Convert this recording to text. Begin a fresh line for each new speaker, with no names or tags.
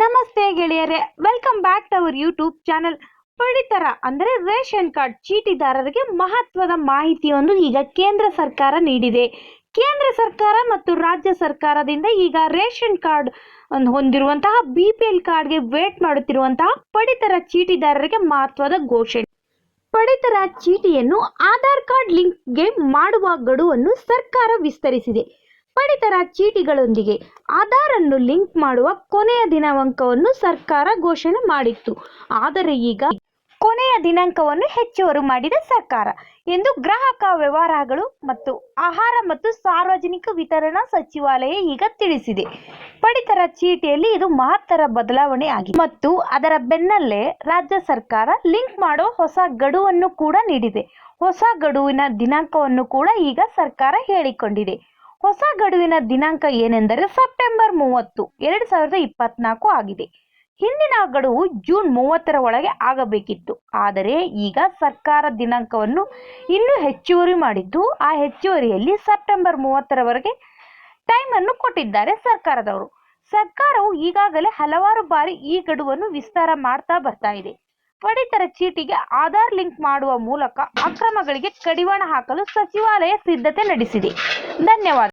ನಮಸ್ತೆ ಗೆಳೆಯರೆ welcome back to our YouTube channel ಪಡಿತರ ಅಂದರೆ ರೇಷನ್ ಕಾರ್ಡ್ ಚೀಟಿದಾರರಿಗೆ ಮಹತ್ವದ ಮಾಹಿತಿಯೊಂದು ಈಗ ಕೇಂದ್ರ ಸರ್ಕಾರ ನೀಡಿದೆ. ಕೇಂದ್ರ ಸರ್ಕಾರ ಮತ್ತು ರಾಜ್ಯ ಸರ್ಕಾರದಿಂದ ಈಗ ರೇಷನ್ ಕಾರ್ಡ್ ಹೊಂದಿರುವಂತಹ ಬಿ ಪಿ ಎಲ್ ಕಾರ್ಡ್ಗೆ ವೇಟ್ ಮಾಡುತ್ತಿರುವಂತಹ ಪಡಿತರ ಚೀಟಿದಾರರಿಗೆ ಮಹತ್ವದ ಘೋಷಣೆ. ಪಡಿತರ ಚೀಟಿಯನ್ನು ಆಧಾರ್ ಕಾರ್ಡ್ ಲಿಂಕ್ಗೆ ಮಾಡುವ ಗಡುವನ್ನು ಸರ್ಕಾರ ವಿಸ್ತರಿಸಿದೆ. ಪಡಿತರ ಚೀಟಿಗಳೊಂದಿಗೆ ಆಧಾರ್ ಅನ್ನು ಲಿಂಕ್ ಮಾಡುವ ಕೊನೆಯ ದಿನಾಂಕವನ್ನು ಸರ್ಕಾರ ಘೋಷಣೆ ಮಾಡಿತ್ತು. ಆದರೆ ಈಗ ಕೊನೆಯ ದಿನಾಂಕವನ್ನು ಹೆಚ್ಚುವರಿ ಮಾಡಿದ ಸರ್ಕಾರ. ಎಂದು ಗ್ರಾಹಕ ವ್ಯವಹಾರಗಳು ಮತ್ತು ಆಹಾರ ಮತ್ತು ಸಾರ್ವಜನಿಕ ವಿತರಣಾ ಸಚಿವಾಲಯ ಈಗ ತಿಳಿಸಿದೆ. ಪಡಿತರ ಚೀಟಿಯಲ್ಲಿ ಇದು ಮಹತ್ತರ ಬದಲಾವಣೆ ಆಗಿದೆ. ಮತ್ತು ಅದರ ಬೆನ್ನಲ್ಲೇ ರಾಜ್ಯ ಸರ್ಕಾರ ಲಿಂಕ್ ಮಾಡುವ ಹೊಸ ಗಡುವನ್ನು ಕೂಡ ನೀಡಿದೆ. ಹೊಸ ಗಡುವಿನ ದಿನಾಂಕವನ್ನು ಕೂಡ ಈಗ ಸರ್ಕಾರ ಹೇಳಿಕೊಂಡಿದೆ. ಹೊಸ ಗಡುವಿನ ದಿನಾಂಕ ಏನೆಂದರೆ ಸೆಪ್ಟೆಂಬರ್ ಮೂವತ್ತು, ಎರಡು ಸಾವಿರದ ಇಪ್ಪತ್ನಾಲ್ಕು ಆಗಿದೆ. ಹಿಂದಿನ ಗಡುವು ಜೂನ್ ಮೂವತ್ತರ ಒಳಗೆ ಆಗಬೇಕಿತ್ತು. ಆದರೆ ಈಗ ಸರ್ಕಾರ ದಿನಾಂಕವನ್ನು ಇನ್ನೂ ಹೆಚ್ಚುವರಿ ಮಾಡಿದ್ದು, ಆ ಹೆಚ್ಚುವರಿಯಲ್ಲಿ ಸೆಪ್ಟೆಂಬರ್ ಮೂವತ್ತರವರೆಗೆ ಅನ್ನು ಕೊಟ್ಟಿದ್ದಾರೆ ಸರ್ಕಾರದವರು. ಸರ್ಕಾರವು ಈಗಾಗಲೇ ಹಲವಾರು ಬಾರಿ ಈ ಗಡುವನ್ನು ವಿಸ್ತಾರ ಮಾಡ್ತಾ ಬರ್ತಾ ಇದೆ. ಪಡಿತರ ಚೀಟಿಗೆ ಆಧಾರ್ ಲಿಂಕ್ ಮಾಡುವ ಮೂಲಕ ಅಕ್ರಮಗಳಿಗೆ ಕಡಿವಾಣ ಹಾಕಲು ಸಚಿವಾಲಯ ಸಿದ್ಧತೆ ನಡೆಸಿದೆ. ಧನ್ಯವಾದ.